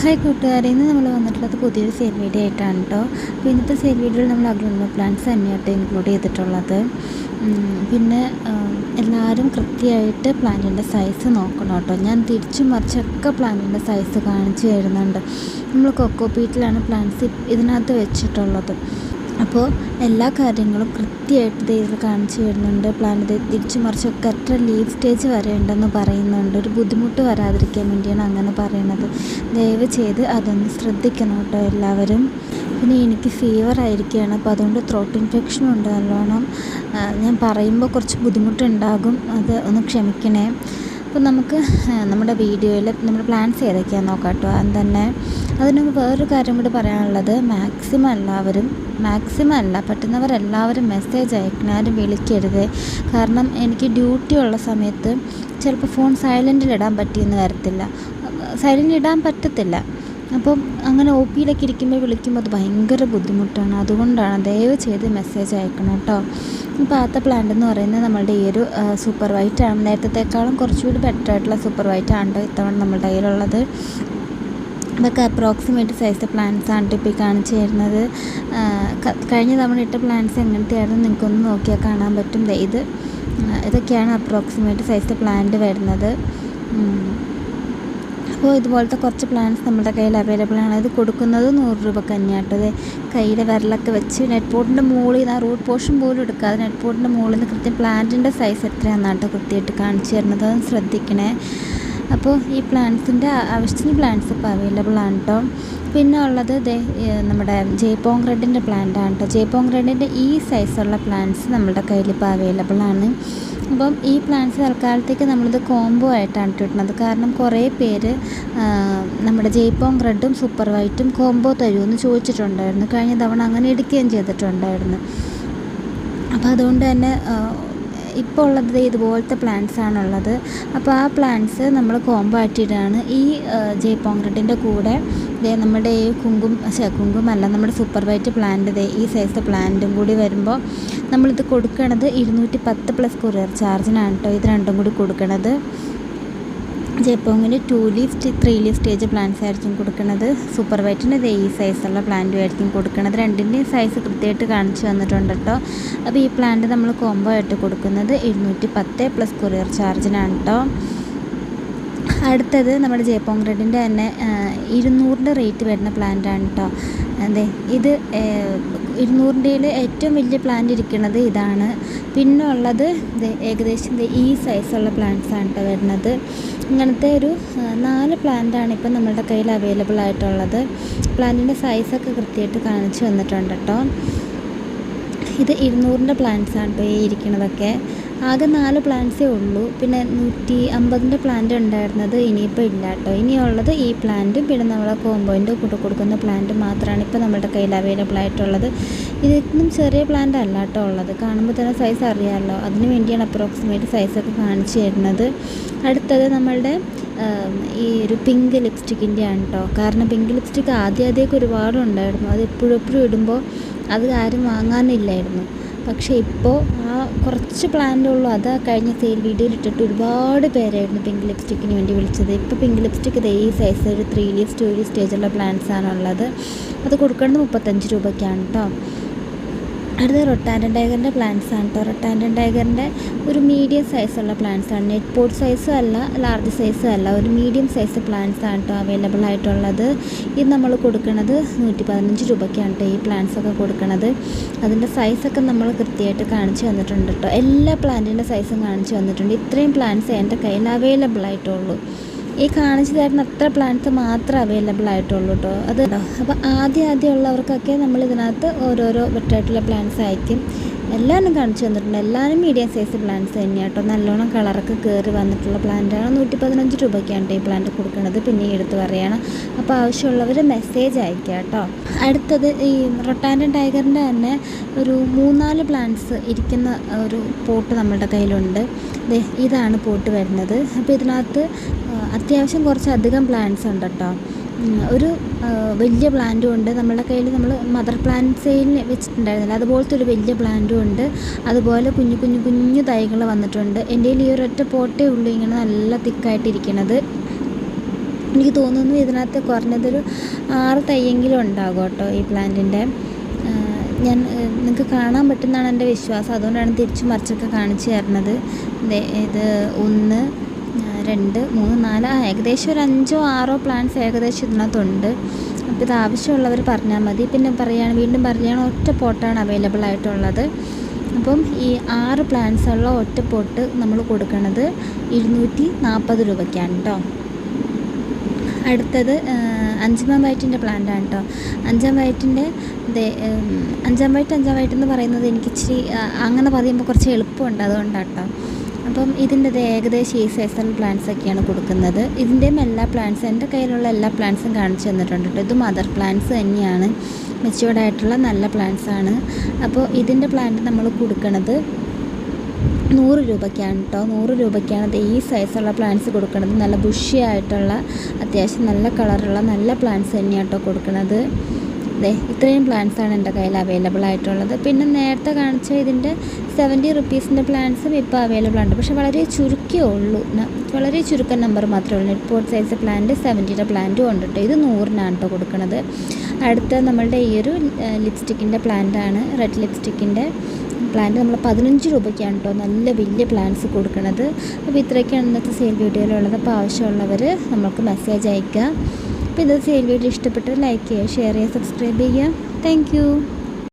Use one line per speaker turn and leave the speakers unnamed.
Hi കൂട്ടുകാരെ ഇന്ന് നമ്മൾ വന്നിട്ടുള്ളത് പുതിയൊരു സെയിൽ വീഡിയോ ആയിട്ടാണ് കേട്ടോ അപ്പോൾ ഇന്നത്തെ സെയിൽ വീഡിയോയിൽ നമ്മൾ അഗ്രോണമി പ്ലാന്റ്സ് തന്നെയായിട്ട് ഇൻക്ലൂഡ് ചെയ്തിട്ടുള്ളത്. പിന്നെ എല്ലാവരും കൃത്യമായിട്ട് പ്ലാന്റിന്റെ സൈസ് നോക്കണം കേട്ടോ ഞാൻ തിരിച്ചു മറിച്ചൊക്കെ പ്ലാന്റിന്റെ സൈസ് കാണിച്ചു തരുന്നുണ്ട്. നമ്മൾ കൊക്കോ പീറ്റിലാണ് പ്ലാന്റ്സ് ഇതിനകത്ത് വെച്ചിട്ടുള്ളത്. അപ്പോൾ എല്ലാ കാര്യങ്ങളും കൃത്യമായിട്ട് ഇതിൽ കാണിച്ചു വരുന്നുണ്ട് ഇത് തിരിച്ചു മറിച്ചൊക്കെ എത്ര ലീവ് സ്റ്റേജ് വരെ ഉണ്ടെന്ന് പറയുന്നുണ്ട്. ഒരു ബുദ്ധിമുട്ട് വരാതിരിക്കാൻ വേണ്ടിയാണ് അങ്ങനെ പറയുന്നത്. ദയവ് ചെയ്ത് അതൊന്ന് ശ്രദ്ധിക്കണം കേട്ടോ എല്ലാവരും. പിന്നെ എനിക്ക് ഫീവർ ആയിരിക്കുകയാണ്. അപ്പോൾ അതുകൊണ്ട് ത്രോട്ട് ഇൻഫെക്ഷനും ഉണ്ട് നല്ലോണം. ഞാൻ പറയുമ്പോൾ കുറച്ച് ബുദ്ധിമുട്ടുണ്ടാകും. അത് ഒന്ന് ക്ഷമിക്കണേ. അപ്പോൾ നമുക്ക് നമ്മുടെ വീഡിയോയിൽ നമ്മൾ പ്ലാൻസ് ഏതൊക്കെയാണെന്ന് നോക്കാം കേട്ടോ. അത് തന്നെ അതിന് വേറൊരു കാര്യം കൂടി പറയാനുള്ളത്. മാക്സിമം എല്ലാവരും മാക്സിമം അല്ല പറ്റുന്നവരെല്ലാവരും മെസ്സേജ് അയക്കണം. ആരും വിളിക്കരുത്. കാരണം എനിക്ക് ഡ്യൂട്ടി ഉള്ള സമയത്ത് ചിലപ്പോൾ ഫോൺ സൈലന്റിൽ ഇടാൻ പറ്റിയെന്ന് വരത്തില്ല. സൈലന്റിലിടാൻ പറ്റത്തില്ല. അപ്പം അങ്ങനെ ഒ പിയിലൊക്കെ ഇരിക്കുമ്പോൾ വിളിക്കുമ്പോൾ അത് ഭയങ്കര ബുദ്ധിമുട്ടാണ്. അതുകൊണ്ടാണ് ദയവ് ചെയ്ത് മെസ്സേജ് അയക്കണം കേട്ടോ ഇപ്പോൾ ആദ്യത്തെ പ്ലാന്റ് എന്ന് പറയുന്നത് നമ്മളുടെ ഈ ഒരു സൂപ്പർ വൈറ്റ് ആണ്. നേരത്തേക്കാളും കുറച്ചുകൂടി ബെറ്റർ ആയിട്ടുള്ള സൂപ്പർ വൈറ്റ് ആണ് ഇത്തവണ നമ്മളുടെ കയ്യിലുള്ളത്. ഇതൊക്കെ അപ്രോക്സിമേറ്റ് സൈസ് പ്ലാന്റ്സ് ആണ് ഇപ്പോൾ കാണിച്ചു തരുന്നത്. കഴിഞ്ഞ തവണ ഇട്ട പ്ലാന്റ്സ് എങ്ങനത്തെയായിരുന്നു നിങ്ങൾക്കൊന്ന് നോക്കിയാൽ കാണാൻ പറ്റും. ഇത് ഇതൊക്കെയാണ് അപ്രോക്സിമേറ്റ് സൈസ് പ്ലാന്റ് വരുന്നത്. അപ്പോൾ ഇതുപോലത്തെ കുറച്ച് പ്ലാന്റ്സ് നമ്മുടെ കയ്യിൽ അവൈലബിൾ ആണ്. ഇത് കൊടുക്കുന്നത് നൂറ് രൂപ കഞ്ഞാട്ടത് ഇത് കയ്യിലെ വിരലൊക്കെ വെച്ച് നെറ്റ് പോട്ടിന്റെ മുകളിൽ ആ റൂട്ട് പോർഷൻ പോലും എടുക്കാതെ നെറ്റ് പോട്ടിന്റെ മുകളിൽ നിന്ന് കൃത്യം പ്ലാന്റിന്റെ സൈസ് എത്രയാണെന്നാണ് കേട്ടോ കൃത്യമായിട്ട് കാണിച്ചു തരുന്നത്. അതൊന്ന് ശ്രദ്ധിക്കണേ. അപ്പോൾ ഈ പ്ലാന്റ്സിന്റെ ആവശ്യത്തിന് പ്ലാന്റ്സ് ഇപ്പോൾ അവൈലബിൾ ആണ് കേട്ടോ പിന്നെ ഉള്ളത് ദേ നമ്മുടെ ജയ്പോങ് റെഡിന്റെ പ്ലാന്റ് ആണ് കേട്ടോ ജയ്പോങ് റെഡിന്റെ ഈ സൈസുള്ള പ്ലാന്റ്സ് നമ്മുടെ കയ്യിൽ ഇപ്പോൾ അവൈലബിൾ ആണ്. അപ്പം ഈ പ്ലാന്റ്സ് തൽക്കാലത്തേക്ക് നമ്മളിത് കോംബോ ആയിട്ടാണ് കിട്ടുന്നത് കാരണം കുറേ പേര് നമ്മുടെ ജയ്പോങ് റെഡും സൂപ്പർ വൈറ്റും കോംബോ തരുമെന്ന് ചോദിച്ചിട്ടുണ്ടായിരുന്നു. കഴിഞ്ഞ തവണ അങ്ങനെ എടുക്കുകയും ചെയ്തിട്ടുണ്ടായിരുന്നു. അപ്പോൾ അതുകൊണ്ട് തന്നെ ഇപ്പോൾ ഉള്ളത് ഇതുപോലത്തെ പ്ലാന്റ്സ് ആണുള്ളത്. അപ്പോൾ ആ പ്ലാന്റ്സ് നമ്മൾ കോംബോ ആയിട്ടിടാണ്. ഈ ജയ്പോങ് റെഡിന്റെ കൂടെ ദേ നമ്മുടെ ഈ കുങ്കും കുങ്കുമല്ല നമ്മുടെ സൂപ്പർ വൈറ്റ് പ്ലാന്റ് ദേ ഈ സൈസ് പ്ലാന്റും കൂടി വരുമ്പോൾ നമ്മളിത് കൊടുക്കണത് ഇരുന്നൂറ്റി പത്ത് പ്ലസ് കൊറിയർ ചാർജിനാണ് കേട്ടോ ഇത് രണ്ടും കൂടി കൊടുക്കണത്. ജപ്പോങ്ങിന്റെ two leaf three leaf stage plants ആയിരിക്കും കൊടുക്കുന്നത് സൂപ്പർ വൈറ്റിന് ദേ ഈ സൈസുള്ള പ്ലാന്റും ആയിരിക്കും കൊടുക്കുന്നത് രണ്ടിന്റെയും സൈസ് കൃത്യമായിട്ട് കാണിച്ചു വന്നിട്ടുണ്ട് കേട്ടോ അപ്പോൾ ഈ പ്ലാന്റ് നമ്മൾ കോംബോ ആയിട്ട് കൊടുക്കുന്നത് ഇരുന്നൂറ്റി പത്ത് പ്ലസ് കൊറിയർ ചാർജിനാണ് കേട്ടോ അടുത്തത് നമ്മുടെ ജയപ്പോങ് റെഡിന്റെ തന്നെ ഇരുന്നൂറിന്റെ റേറ്റ് വരുന്ന പ്ലാന്റാണ് കേട്ടോ അതെ ഇത് ഇരുന്നൂറിന്റെ ഏറ്റവും വലിയ പ്ലാന്റ് ഇരിക്കുന്നത് ഇതാണ്. പിന്നെ ഉള്ളത് ഏകദേശം ഈ സൈസുള്ള പ്ലാന്റ്സ് ആണ് കേട്ടോ വരുന്നത്. ഇങ്ങനത്തെ ഒരു നാല് പ്ലാന്റാണ് ഇപ്പം നമ്മളുടെ കയ്യിൽ അവൈലബിൾ ആയിട്ടുള്ളത്. പ്ലാന്റിന്റെ സൈസൊക്കെ കൃത്യമായിട്ട് കാണിച്ചു വന്നിട്ടുണ്ട് കേട്ടോ ഇത് ഇരുന്നൂറിന്റെ പ്ലാന്റ്സ് ആണ് കേട്ടോ ഈ ഇരിക്കണതൊക്കെ ആകെ നാല് പ്ലാന്റ്സേ ഉള്ളൂ. പിന്നെ നൂറ്റി അമ്പതിന്റെ പ്ലാന്റ് ഉണ്ടായിരുന്നത് ഇനിയിപ്പോൾ ഇല്ല കേട്ടോ ഇനിയുള്ളത് ഈ പ്ലാന്റും പിന്നെ നമ്മളെ കോമ്പോയിന്റെ കൂട്ടി കൊടുക്കുന്ന പ്ലാന്റ് മാത്രമാണ് ഇപ്പോൾ നമ്മുടെ കയ്യിൽ അവൈലബിൾ ആയിട്ടുള്ളത്. ഇതൊന്നും ചെറിയ പ്ലാന്റ് അല്ല കേട്ടോ ഉള്ളത്. കാണുമ്പോൾ തന്നെ സൈസ് അറിയാമല്ലോ അതിന് വേണ്ടിയാണ് അപ്രോക്സിമേറ്റ് സൈസൊക്കെ കാണിച്ചു തരുന്നത്. അടുത്തത് നമ്മളുടെ ഈ ഒരു പിങ്ക് ലിപ്സ്റ്റിക്കിന്റെ ആണ് കേട്ടോ കാരണം പിങ്ക് ലിപ്സ്റ്റിക്ക് ആദ്യം ആദ്യമൊക്കെ ഒരുപാട് ഉണ്ടായിരുന്നു. അത് എപ്പോഴും എപ്പോഴും ഇടുമ്പോൾ അത് ആരും വാങ്ങാനില്ലായിരുന്നു. പക്ഷേ ഇപ്പോൾ ആ കുറച്ച് പ്ലാന്റേ ഉള്ളൂ. അത് കഴിഞ്ഞ സെയിൽ വീഡിയോയിൽ ഇട്ടിട്ട് ഒരുപാട് പേരായിരുന്നു പിങ്ക് ലിപ്സ്റ്റിക്കിന് വേണ്ടി വിളിച്ചത്. ഇപ്പോൾ പിങ്ക് ലിപ്സ്റ്റിക്ക് ഇതേ സൈസ് ഒരു ത്രീ ലീവ്സ് ടു ലീഫ് സ്റ്റേജുള്ള പ്ലാന്റ്സ് ആണുള്ളത്. അത് കൊടുക്കേണ്ടത് മുപ്പത്തഞ്ച് രൂപയ്ക്കാണ് കേട്ടോ അടുത്ത റൊട്ടാൻഡൻ ടൈഗറിന്റെ പ്ലാന്റ്സ് ആണ് കേട്ടോ റൊട്ടാൻഡൻ ടൈഗറിന്റെ ഒരു മീഡിയം സൈസുള്ള പ്ലാന്റ്സ് ആണ്. നെറ്റ് പോട്ട് സൈസും അല്ല ലാർജ് സൈസും അല്ല. ഒരു മീഡിയം സൈസ് പ്ലാന്റ്സ് ആണ് കേട്ടോ അവൈലബിൾ ആയിട്ടുള്ളത്. ഇത് നമ്മൾ കൊടുക്കുന്നത് നൂറ്റി പതിനഞ്ച് രൂപയ്ക്കാണ് കേട്ടോ ഈ പ്ലാന്റ്സ് ഒക്കെ കൊടുക്കുന്നത് അതിന്റെ സൈസൊക്കെ നമ്മൾ കൃത്യമായിട്ട് കാണിച്ചു തന്നിട്ടുണ്ട് കേട്ടോ എല്ലാ പ്ലാന്റിന്റെ സൈസും കാണിച്ചു തന്നിട്ടുണ്ട്. ഇത്രയും പ്ലാന്റ്സ് എന്റെ കയ്യിൽ അവൈലബിൾ ആയിട്ടുള്ളൂ. ഈ കാണിച്ചു തരുന്ന അത്ര പ്ലാന്റ്സ് മാത്രമേ അവൈലബിൾ ആയിട്ടുള്ളൂ കേട്ടോ അത് അപ്പോൾ ആദ്യം ആദ്യം ഉള്ളവർക്കൊക്കെ നമ്മൾ ഇതിനകത്ത് ഓരോരോ ബെറ്ററായിട്ടുള്ള പ്ലാന്റ്സ് അയക്കും എല്ലാവരും കാണിച്ചു തന്നിട്ടുണ്ട്. എല്ലാവരും മീഡിയം സൈസ് പ്ലാന്റ്സ് തന്നെയാണ് കേട്ടോ നല്ലോണം കളറൊക്കെ കയറി വന്നിട്ടുള്ള പ്ലാന്റാണ് നൂറ്റി പതിനഞ്ച് രൂപയ്ക്കാണ് ഈ പ്ലാന്റ് കൊടുക്കുന്നത്. പിന്നെ എടുത്ത് പറയണം. അപ്പോൾ ആവശ്യമുള്ളവർ മെസ്സേജ് അയക്കുക കേട്ടോ അടുത്തത് ഈ റൊട്ടാൻഡൻ ടൈഗറിന്റെ തന്നെ ഒരു മൂന്നാൽ പ്ലാന്റ്സ് ഇരിക്കുന്ന ഒരു പോട്ട് നമ്മുടെ കയ്യിലുണ്ട്. ഇതാണ് പോട്ട് വരുന്നത്. അപ്പോൾ ഇതിനകത്ത് അത്യാവശ്യം കുറച്ചധികം പ്ലാന്റ്സ് ഉണ്ട് കേട്ടോ ഒരു വലിയ പ്ലാന്റും ഉണ്ട്. നമ്മുടെ കയ്യിൽ നമ്മൾ മദർ പ്ലാന്റ് സെയിൽ വെച്ചിട്ടുണ്ടായിരുന്നില്ല. അതുപോലത്തെ ഒരു വലിയ പ്ലാന്റും ഉണ്ട്. അതുപോലെ കുഞ്ഞു കുഞ്ഞു കുഞ്ഞു തൈകൾ വന്നിട്ടുണ്ട്. എന്റെ ഈ ഒരൊറ്റ പോട്ടേ ഉള്ളൂ. ഇങ്ങനെ നല്ല തിക്കായിട്ടിരിക്കണത് എനിക്ക് തോന്നുന്നു ഇതിനകത്ത് കുറഞ്ഞതൊരു ആറ് തൈയെങ്കിലും ഉണ്ടാകും കേട്ടോ ഈ പ്ലാന്റിന്റെ ഞാൻ നിങ്ങൾക്ക് കാണാൻ പറ്റുന്നതാണ് എന്റെ വിശ്വാസം. അതുകൊണ്ടാണ് തിരിച്ചു മറിച്ചൊക്കെ കാണിച്ചു തരുന്നത്. ദേ ഇത് ഒന്ന് രണ്ട് മൂന്ന് നാല് ഏകദേശം ഒരു അഞ്ചോ ആറോ പ്ലാന്റ്സ് ഏകദേശം ഇതിനകത്തുണ്ട്. അപ്പോൾ ഇത് ആവശ്യമുള്ളവർ പറഞ്ഞാൽ മതി. പിന്നെ പറയുകയാണ് വീണ്ടും പറയുകയാണ് ഒറ്റ പോട്ടാണ് അവൈലബിൾ ആയിട്ടുള്ളത്. അപ്പം ഈ ആറ് പ്ലാന്റ്സ് ഉള്ള ഒറ്റ പോട്ട് നമ്മൾ കൊടുക്കണത് ഇരുന്നൂറ്റി നാൽപ്പത് രൂപയ്ക്കാണ് കേട്ടോ അടുത്തത് അഞ്ചാം വയറ്റിന്റെ പ്ലാന്റ് ആണ് കേട്ടോ അഞ്ചാം വയറ്റിന്റെ അഞ്ചാം വയറ്റ് അഞ്ചാം വയറ്റ് എന്ന് പറയുന്നത് എനിക്ക് ഇച്ചിരി അങ്ങനെ പറയുമ്പോൾ കുറച്ച് എളുപ്പമുണ്ട്. അതുകൊണ്ടാണ് കേട്ടോ അപ്പം ഇതിന്റെ ഏകദേശം ഈ സീസൺ പ്ലാന്റ്സ് ഒക്കെയാണ് കൊടുക്കുന്നത്. ഇതിന്റെയും എല്ലാ പ്ലാന്റ്സും എന്റെ കയ്യിലുള്ള എല്ലാ പ്ലാന്റ്സും കാണിച്ചു തന്നിട്ടുണ്ട് ഇത് മദർ പ്ലാന്റ്സ് തന്നെയാണ്. മെച്ചുവേർഡായിട്ടുള്ള നല്ല പ്ലാന്റ്സ് ആണ്. അപ്പോൾ ഇതിന്റെ പ്ലാന്റ് നമ്മൾ കൊടുക്കണത് നൂറ് രൂപയ്ക്കാണ് കേട്ടോ. നൂറ് രൂപയ്ക്കാണ് ഈ സൈസുള്ള പ്ലാന്റ്സ് കൊടുക്കുന്നത് നല്ല ബുഷി ആയിട്ടുള്ള അത്യാവശ്യം നല്ല കളറുള്ള നല്ല പ്ലാന്റ്സ് തന്നെയാണ് കേട്ടോ കൊടുക്കുന്നത് ദേ ഇത്രയും പ്ലാന്റ്സാണ് എന്റെ കയ്യിൽ അവൈലബിൾ ആയിട്ടുള്ളത്. പിന്നെ നേരത്തെ കാണിച്ച ഇതിന്റെ സെവന്റി റുപ്പീസിന്റെ പ്ലാന്റ്സും ഇപ്പോൾ അവൈലബിൾ ആണ് പക്ഷേ വളരെ ചുരുക്കേ ഉള്ളൂ. വളരെ ചുരുക്കം നമ്പർ മാത്രമേ ഉള്ളൂ. നെറ്റ് പോർട്ട് സൈസ് പ്ലാന്റ് സെവന്റിയുടെ പ്ലാന്റും ഉണ്ട് കേട്ടോ ഇത് നൂറിനാണ് കേട്ടോ കൊടുക്കുന്നത് അടുത്ത നമ്മളുടെ ഈ ഒരു ലിപ്സ്റ്റിക്കിന്റെ പ്ലാന്റാണ് റെഡ് ലിപ്സ്റ്റിക്കിന്റെ പ്ലാന്റ് നമ്മൾ പതിനഞ്ച് രൂപയ്ക്കാണ് കേട്ടോ നല്ല വലിയ പ്ലാന്റ്സ് കൊടുക്കുന്നത് അപ്പോൾ ഇത്രയൊക്കെയാണ് ഇന്നത്തെ സെയിൽ വീഡിയോയിലുള്ളത് അപ്പോൾ ആവശ്യമുള്ളവർ നമുക്ക് മെസ്സേജ് അയക്കുക അപ്പോൾ ഇത് സെയിൽ വീഡിയോ ഇഷ്ടപ്പെട്ട് ലൈക്ക് ചെയ്യുക ഷെയർ ചെയ്യുക സബ്സ്ക്രൈബ് ചെയ്യുക. താങ്ക്